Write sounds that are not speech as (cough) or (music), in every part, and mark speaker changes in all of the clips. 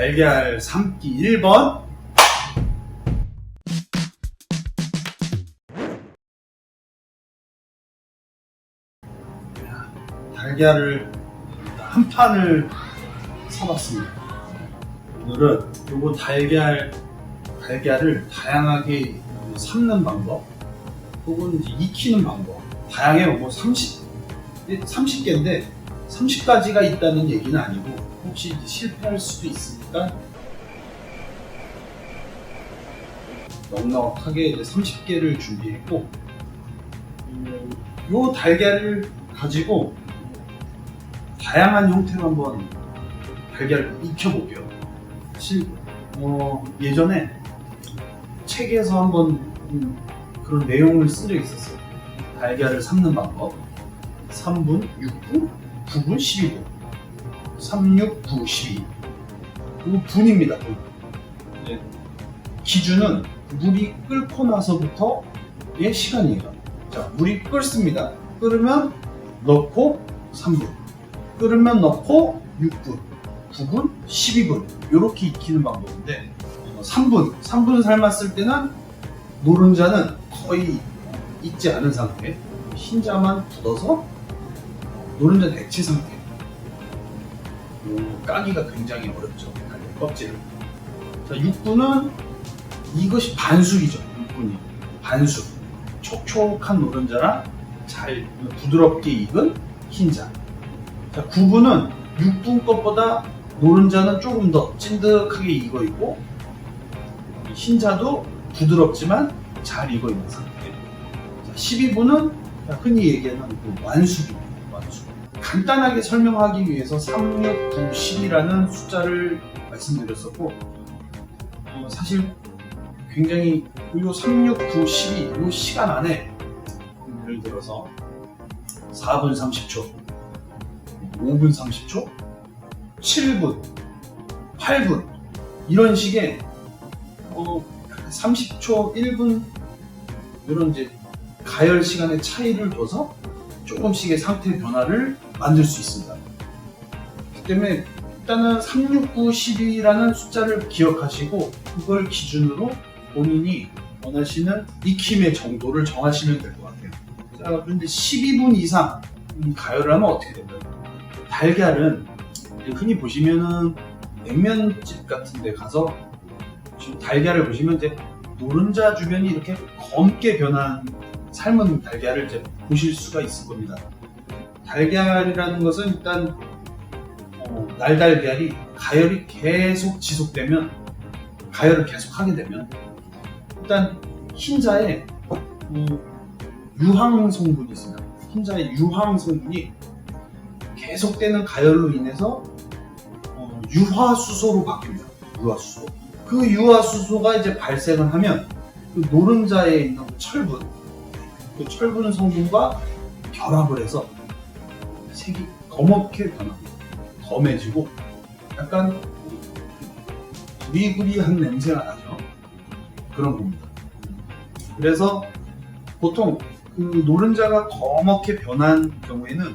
Speaker 1: 달걀 삶기 1번. 달걀을 한 판을 사봤습니다. 오늘은 요거 달걀, 달걀을 다양하게 삶는 방법, 혹은 익히는 방법, 다양해요. 뭐 30, 30개인데 30가지가 있다는 얘기는 아니고 혹시 실패할 수도 있 으니까 넉넉하게 이제 30개를 준비했고 음, 요 달걀을 가지고 다양한 형태로 한번 달걀을 익혀볼게요. 사실 어, 예전에 책에서 한번 음, 그런 내용을 쓰여 있었어요. 달걀을 삶는 방법. 3분, 6분, 9분, 12분. 3, 6, 9, 12. 이거 분입니다. 분. 이제 기준은 물이 끓고 나서부터의 시간이에요. 자, 물이 끓습니다. 끓으면 넣고 3분. 끓으면 넣고 6분, 9분, 12분. 이렇게 익히는 방법인데 3분, 3분 삶았을 때는 노른자는 거의 익지 않은 상태, 흰자만 굳어서 노른자 액체 상태. 요 까기가 굉장히 어렵죠. 껍질을. 자, 6분은 이것이 반숙이죠. 6분이 반숙. 촉촉한 노른자랑 잘 부드럽게 익은 흰자. 자, 9분은 6분 것보다 노른자는 조금 더 찐득하게 익어 있고 흰자도 부드럽지만 잘 익어 있는 상태. 자, 12분은 흔히 얘기하는 그 완숙입니다. 완숙. 간단하게 설명하기 위해서 3, 6, 9, 10이라는 숫자를 말씀드렸었고 어, 사실 굉장히 요 3, 6, 9, 12, 요 시간 안에 예를 들어서 4분 30초, 5분 30초, 7분, 8분 이런 식의 어, 30초, 1분 이런 이제 가열 시간의 차이를 둬서 조금씩의 상태 변화를 만들 수 있습니다. 그렇기 때문에 일단은 369, 12라는 숫자를 기억하시고 그걸 기준으로 본인이 원하시는 익힘의 정도를 정하시면 될 것 같아요. 자, 그런데 12분 이상 가열을 하면 어떻게 될까요? 달걀은 흔히 보시면은 냉면집 같은 데 가서 지금 달걀을 보시면 이제 노른자 주변이 이렇게 검게 변한 삶은 달걀을 이제 보실 수가 있을 겁니다. 달걀이라는 것은 일단 어, 날달걀이 가열이 계속 지속되면 가열을 계속 하게 되면 일단 흰자에 어, 유황 성분이 있습니다. 흰자의 유황 성분이 계속되는 가열로 인해서 어, 유화수소로 바뀝니다. 유화수소. 그 유화수소가 이제 발생을 하면 그 노른자에 있는 철분, 그 철분 성분과 결합을 해서 색이 검게 변합니다. 검해지고 약간 구리구리한 냄새가 나죠. 그런 겁니다. 그래서 보통 그 노른자가 검게 변한 경우에는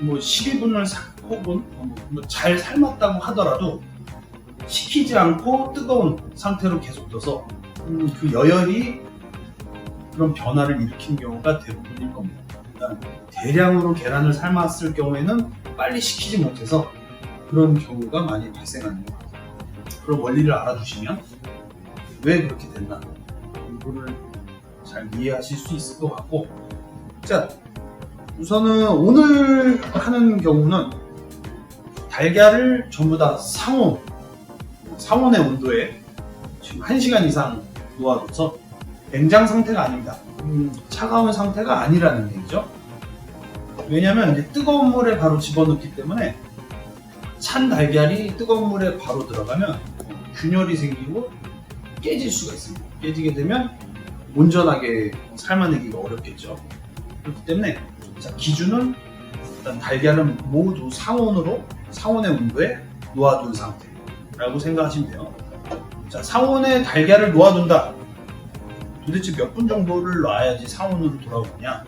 Speaker 1: 뭐 12분을 혹은 뭐잘 삶았다고 하더라도 식히지 않고 뜨거운 상태로 계속 둬서 음, 그 여열이 그런 변화를 일으킨 경우가 대부분일 겁니다. 그러니까 대량으로 계란을 삶았을 경우에는 빨리 식히지 못해서 그런 경우가 많이 발생하는 것 같아요. 그런 원리를 알아두시면 왜 그렇게 됐나 이거를 잘 이해하실 수 있을 것 같고 자 우선은 오늘 하는 경우는 달걀을 전부 다 상온 상온의 온도에 지금 1시간 이상 놓아둬서 냉장 상태가 아닙니다. 음, 차가운 상태가 아니라는 얘기죠. 왜냐하면 뜨거운 물에 바로 집어넣기 때문에 찬 달걀이 뜨거운 물에 바로 들어가면 균열이 생기고 깨질 수가 있습니다. 깨지게 되면 온전하게 삶아내기가 어렵겠죠. 그렇기 때문에 자, 기준은 일단 달걀은 모두 상온으로 상온의 온도에 놓아둔 상태라고 생각하시면 돼요. 자, 상온에 달걀을 놓아둔다. 도대체 몇 분 정도를 놔야지 상온으로 돌아오느냐?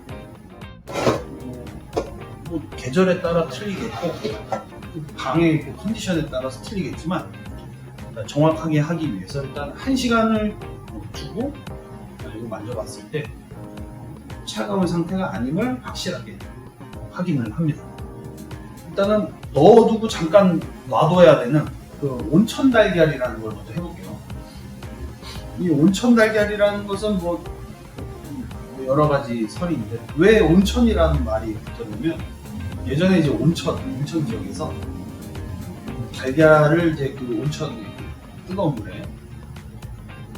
Speaker 1: 뭐 계절에 따라 틀리겠고 그 방의 그 컨디션에 따라서 틀리겠지만 정확하게 하기 위해서 일단 1시간을 두고 이거 만져봤을 때 차가운 상태가 아님을 확실하게 확인을 합니다. 일단은 넣어두고 잠깐 놔둬야 되는 그 온천 달걀이라는 걸 먼저 해볼게요. 이 온천 달걀이라는 것은 뭐 여러 가지 있는데 왜 온천이라는 말이 붙었냐면 예전에 이제 온천, 온천 지역에서 달걀을 이제 그 온천 뜨거운 물에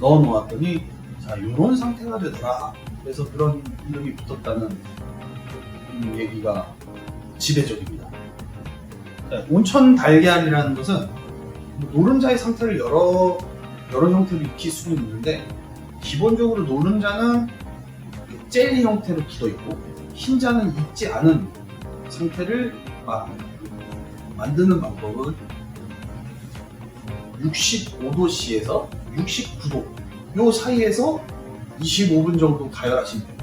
Speaker 1: 넣어 놓았더니 자 이런 상태가 되더라. 그래서 그런 이름이 붙었다는 음, 얘기가 지배적입니다. 자, 온천 달걀이라는 것은 노른자의 상태를 여러 여러 형태로 익힐 수는 있는데 기본적으로 노른자는 젤리 형태로 굳어 있고 흰자는 익지 않은 상태를 아, 만드는 방법은 65도씨에서 69도 요 사이에서 25분 정도 가열하시면 돼요.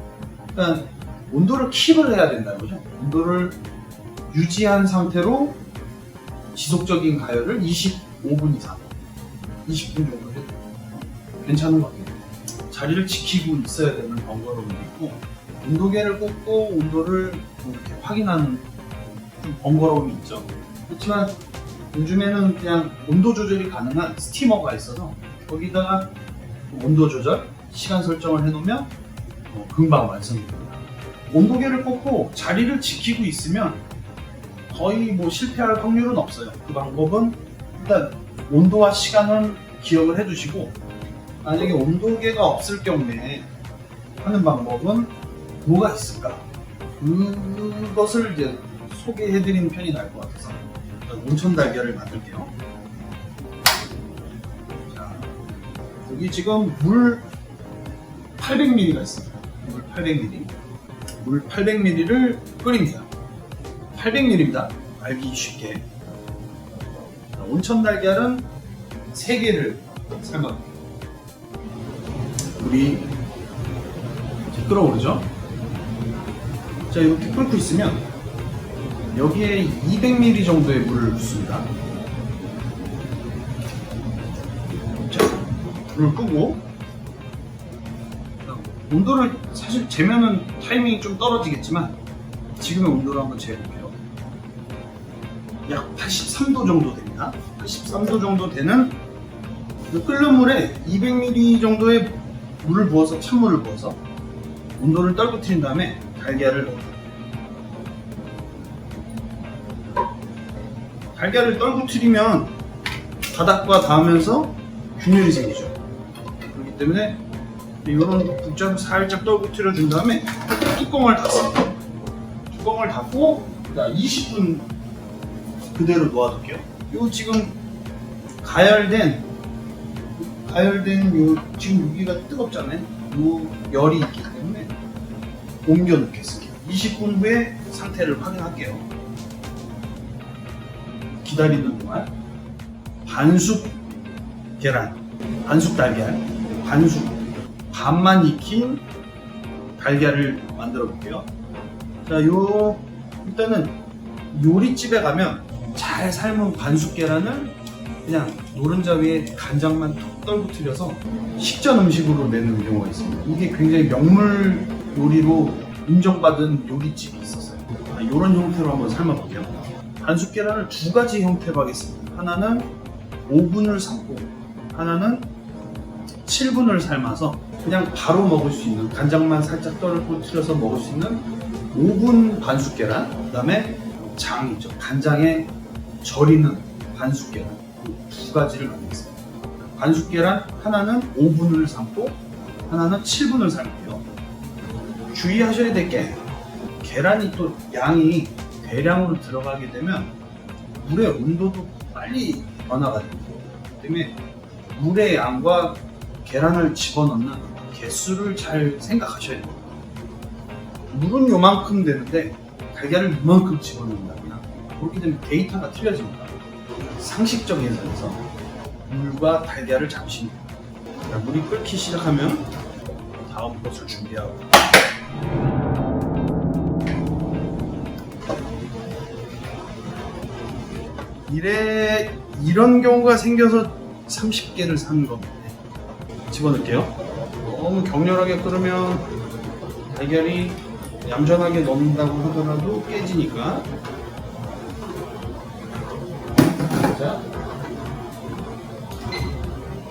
Speaker 1: 그러니까 온도를 킵을 해야 된다는 거죠. 온도를 유지한 상태로 지속적인 가열을 25분 이상, 20분 정도 해도 괜찮은 것 같아요. 자리를 지키고 있어야 되는 번거로움도 있고 온도계를 꽂고 온도를 이렇게 확인하는 좀 번거로움이 있죠. 그렇지만 요즘에는 그냥 온도 조절이 가능한 스티머가 있어서 거기다가 온도 조절, 시간 설정을 해놓으면 어, 금방 완성이 됩니다. 온도계를 꽂고 자리를 지키고 있으면 거의 뭐 실패할 확률은 없어요. 그 방법은 일단 온도와 시간을 기억을 해두시고 만약에 온도계가 없을 경우에 하는 방법은 뭐가 있을까? 그것을 이제 소개해드리는 편이 나을 것 같아서 온천 달걀을 만들게요. 자, 여기 지금 물 800ml가 있습니다. 물 800ml. 물 800ml를 끓입니다. 800ml입니다. 알기 쉽게. 자, 온천 달걀은 3개를 삶아볼게요. 물이 끓어오르죠? 자, 이렇게 끓고 있으면 여기에 200ml 정도의 물을 붓습니다. 자, 불을 끄고 자, 온도를 사실 재면은 타이밍이 좀 떨어지겠지만 지금의 온도를 한번 재볼게요. 약 83도 정도 됩니다. 83도 정도 되는 그 끓는 물에 200ml 정도의 물을 부어서 찬물을 부어서 온도를 떨구트린 다음에 달걀을. 달걀을 떨구트리면 바닥과 닿으면서 균열이 생기죠. 그렇기 때문에 이런 국자를 살짝 떨구트려 준 다음에 뚜껑을 닫습니다. 뚜껑을 닫고 20분 그대로 놓아둘게요. 요 지금 가열된 가열된 요 지금 여기가 뜨겁잖아요. 요 열이 있기 옮겨 놓겠습니다. 20분 후에 상태를 확인할게요. 기다리는 동안 반숙 계란, 반숙 달걀, 반숙 반만 익힌 달걀을 만들어 볼게요. 자, 요 일단은 요리집에 가면 잘 삶은 반숙 계란을 그냥 노른자 위에 간장만 톡 떨구트려서 식전 음식으로 내는 경우가 있습니다. 이게 굉장히 명물 요리로 인정받은 요리집이 있었어요. 아, 이런 형태로 한번 삶아볼게요. 반숙 계란을 두 가지 형태로 하겠습니다. 하나는 5분을 삶고 하나는 7분을 삶아서 그냥 바로 먹을 수 있는 간장만 살짝 떨구트려서 먹을 수 있는 5분 반숙 계란 그다음에 장이죠. 간장에 절이는 반숙 계란 그두 가지를 만들겠습니다. 반숙 계란 하나는 5분을 삶고 하나는 7분을 삶고요. 주의하셔야 될 게 계란이 또 양이 대량으로 들어가게 되면 물의 온도도 빨리 변화가 되고 때문에 물의 양과 계란을 집어넣는 개수를 잘 생각하셔야 돼요. 물은 요만큼 되는데 달걀을 이만큼 집어넣는다면 그렇게 되면 데이터가 틀려집니다. 상식적 예산에서 물과 달걀을 잠시 자, 물이 끓기 시작하면 다음 것을 준비하고 이래 이런 경우가 생겨서 30개를 산 겁니다. 집어넣을게요. 너무 격렬하게 끓으면 달걀이 얌전하게 넣는다고 하더라도 깨지니까. 자,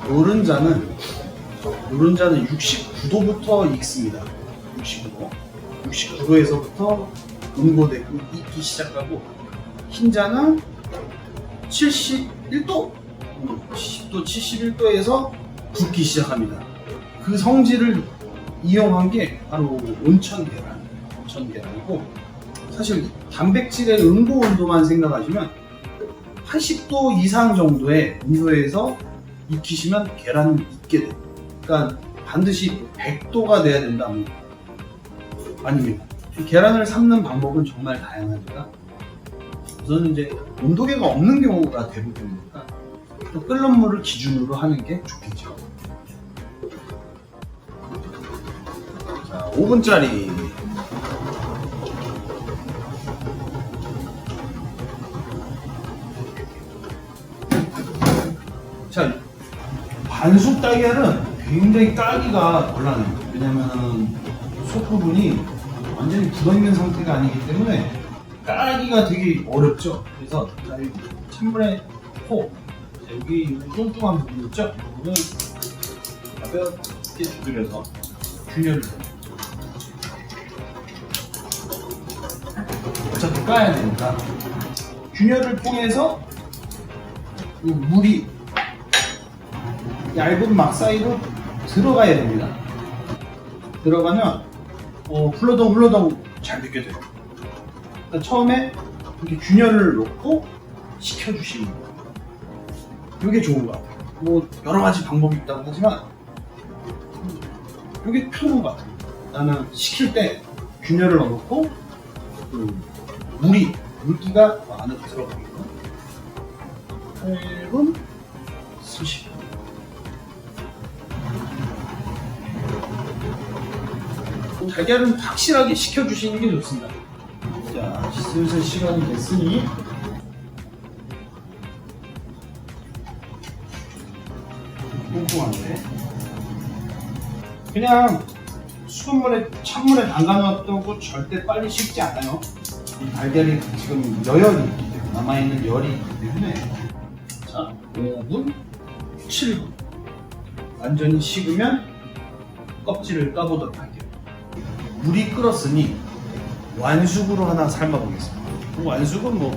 Speaker 1: 노른자는 노른자는 69도부터 익습니다. 69도. 69도에서부터 응고되고 익기 시작하고 흰자는 71도, 70도, 71도에서 붓기 시작합니다. 그 성질을 이용한 게 바로 온천 계란, 온천 계란이고 사실 단백질의 응고 온도만 생각하시면 80도 이상 정도의 온도에서 익히시면 계란은 익게 돼요. 그러니까 반드시 100도가 돼야 된다. 아닙니다. 이 계란을 삶는 방법은 정말 다양하니까 우선 이제 온도계가 없는 경우가 대부분이니까 또 끓는 물을 기준으로 하는 게 좋겠죠. 자, 5분짜리 자, 반숙 달걀은 굉장히 까기가 곤란해요. 왜냐면 속 부분이 완전히 굳어있는 상태가 아니기 때문에 까기가 되게 어렵죠. 그래서 자, 이 찬물에 코 자, 여기 이 뚱뚱한 부분 있죠? 이 부분은 가볍게 두드려서 균열을. 어차피 까야 되니까 균열을 통해서 이 물이 얇은 막 사이로 들어가야 됩니다. 들어가면 어, 흘러덩 흘러덩 잘 돼요. 그러니까 처음에 이렇게 균열을 놓고 식혀주시는 거예요. 이게 좋은 것 같아요. 뭐 여러 가지 방법이 있다고 하지만 이게 편한 것 같아요. 나는 식힐 때 균열을 넣어놓고 그 물이 물기가 안으로 들어가게끔 8분 30분 달걀은 확실하게 식혀주시는 게 좋습니다. 자, 슬슬 시간이 됐으니 뚱뚱한데 그냥 수돗물에 찬물에 담가놨다고 절대 빨리 식지 않아요. 이 달걀이 지금 여열이 있기 때문에 남아있는 열이 있기 때문에 자 5분 7분 완전히 식으면 껍질을 까보도록 할게요. 물이 끓었으니 완숙으로 하나 삶아보겠습니다. 그 완숙은 뭐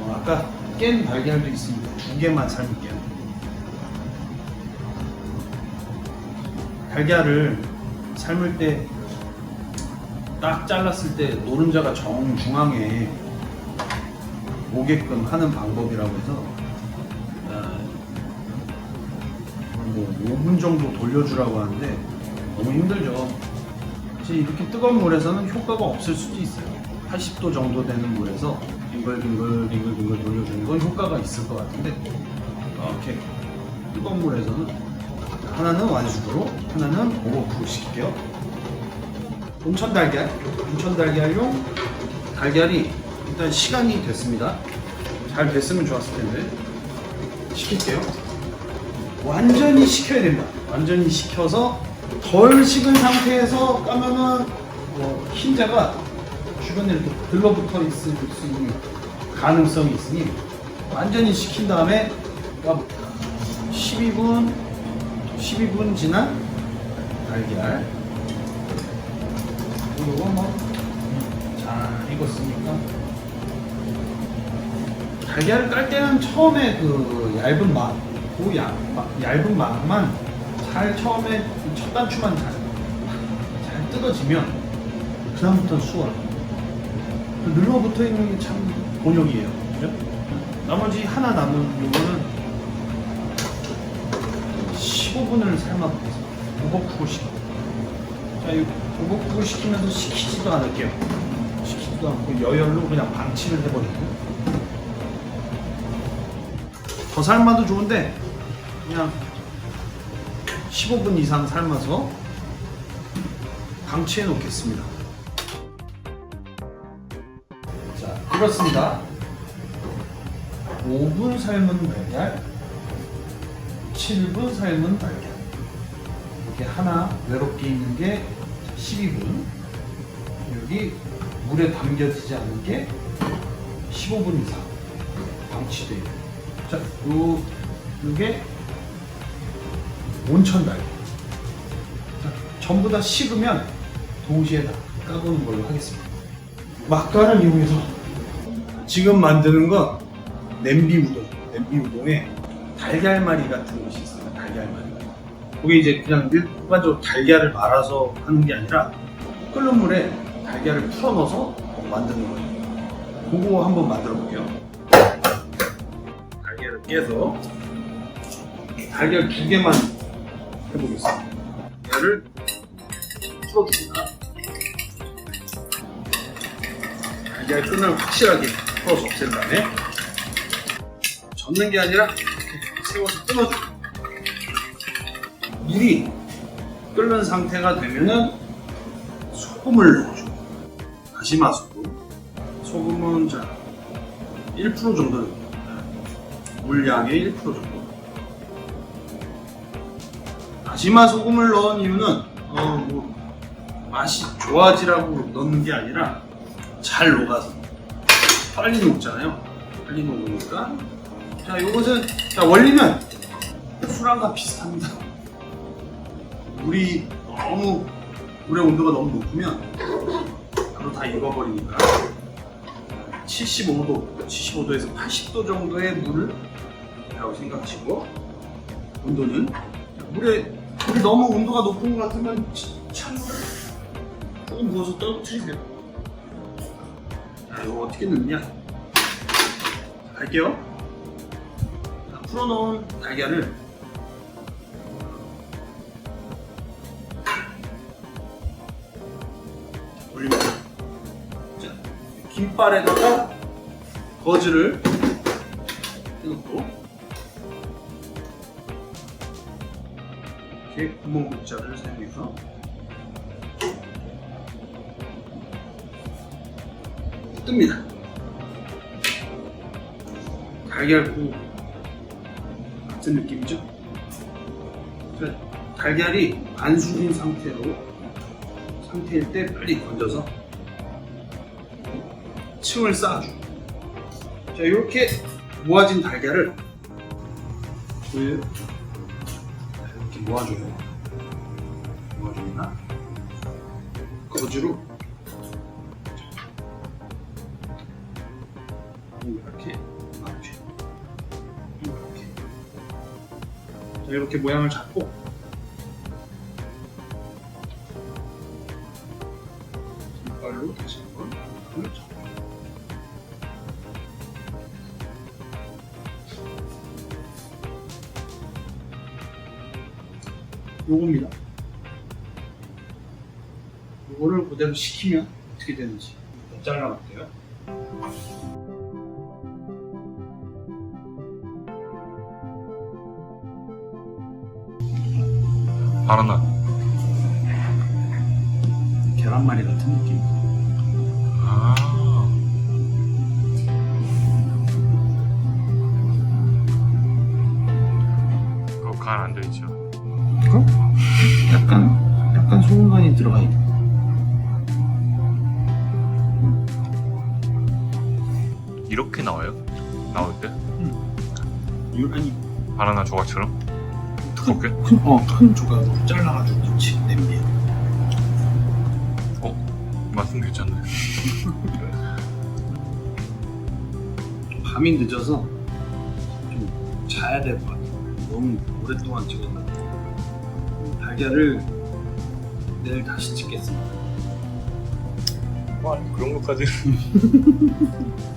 Speaker 1: 어, 아까 깬 달걀도 있으니까 두 개만 삶을게요. 달걀을 삶을 때 딱 잘랐을 때 노른자가 정 중앙에 오게끔 하는 방법이라고 해서 아, 뭐 5분 정도 돌려주라고 하는데 너무 힘들죠. 사실 이렇게 뜨거운 물에서는 효과가 없을 수도 있어요. 80도 정도 되는 물에서 빙글빙글 빙글빙글 돌려주는 건 효과가 있을 것 같은데 이렇게 뜨거운 물에서는 하나는 완숙으로 하나는 오버쿠 시킬게요. 온천 달걀, 온천 달걀용 달걀이 일단 시간이 됐습니다. 잘 됐으면 좋았을 텐데 시킬게요. 완전히 식혀야 됩니다. 완전히 식혀서 덜 식은 상태에서 까면은 뭐 흰자가 주변에 이렇게 들러붙어 있을 수 있는 가능성이 있으니 완전히 식힌 다음에 까볼게요. 12분 12분 지난 달걀 이거 뭐잘 익었으니까 달걀을 깔 때는 처음에 그 얇은 맛, 그 얇, 마- 얇은 맛만 잘 처음에 첫 단추만 잘, 잘 뜯어지면 그다음부터 수월. 그 눌러붙어 있는 게참 곤욕이에요. 그죠? 나머지 하나 남은 요거는 15분을 삶아보겠습니다. 오버쿡을 시켜. 자, 이 오버쿡을 시키면서 식히지도 않을게요. 식히지도 않고 여열로 그냥 방치를 해버리고. 더 삶아도 좋은데 그냥 15분 이상 삶아서 방치해 놓겠습니다. 자, 그렇습니다. 5분 삶은 달걀 17분 삶은 달걀. 이렇게 하나 외롭게 있는 게 12분. 여기 물에 담겨지지 않은 게 15분 이상 방치돼 있고. 자, 요, 요게 온천. 자, 전부 다 식으면 동시에 다 까보는 걸로 하겠습니다. 막간을 이용해서 지금 만드는 건 냄비 우동. 냄비 우동에 달걀말이 같은 것이 있어요. 달걀말이. 그게 이제 그냥 일반적으로 달걀을 말아서 하는 게 아니라 끓는 물에 달걀을 풀어 넣어서 만드는 거예요. 그거 한번 만들어 볼게요. 달걀을 깨서 달걀 두 개만 해보겠습니다. 얘를 풀어줍니다. 달걀 끈을 확실하게 풀어서 없앤 다음에 젓는 게 아니라 이렇게 세워서 끊어줍니다. 물이 끓는 상태가 되면은 소금을 넣어줘. 다시마 소금. 소금은 자, 1% 정도 넣습니다. 물량의 1% 정도. 다시마 소금을 넣은 이유는 어, 뭐 맛이 좋아지라고 넣는 게 아니라 잘 녹아서 빨리 녹잖아요. 빨리 녹으니까 자 이것은 자 원리는 술안과 비슷합니다. 물이 너무 물의 온도가 너무 높으면 바로 다 익어버리니까 75도, 75도에서 80도 정도의 물이라고 생각하시고 온도는 물에 물이 너무 온도가 높은 것 같으면 찬물을 조금 부어서 떨어뜨리세요. 자, 이거 어떻게 넣냐? 갈게요. 자, 풀어놓은 달걀을 올립니다. 자, 김발에다가 거즈를 해놓고 이렇게 구멍 국자를 사용해서 뜹니다. 달걀구 같은 느낌이죠? 자, 달걀이 반숙인 상태로 상태일 때 빨리 건져서 층을 쌓아줘. 자, 이렇게 모아진 달걀을 그 이렇게 모아줘요. 모아줍니다. 거즈로 이렇게. 이렇게. 자, 이렇게 모양을 잡고 요겁니다. 요거를 그대로 식히면 어떻게 되는지 잘라볼게요.
Speaker 2: 바나나
Speaker 1: 계란말이 같은 느낌.
Speaker 2: 아 그거 간안 되죠
Speaker 1: 그럼 약간 약간 소금간이 들어가 있고
Speaker 2: 이렇게 나와요? 나올 때?
Speaker 1: 아니
Speaker 2: 바나나 조각처럼? 두껍게?
Speaker 1: 큰, 어, 큰 조각으로 잘라가지고 넣지 냄비에.
Speaker 2: 어? 맛은 괜찮네 (laughs)
Speaker 1: 밤이 늦어서 좀 자야 될 것 같아. 너무 오랫동안 찍었나. 달걀을 내일 다시 찍겠습니다.
Speaker 2: 와 그런 것까지 (laughs)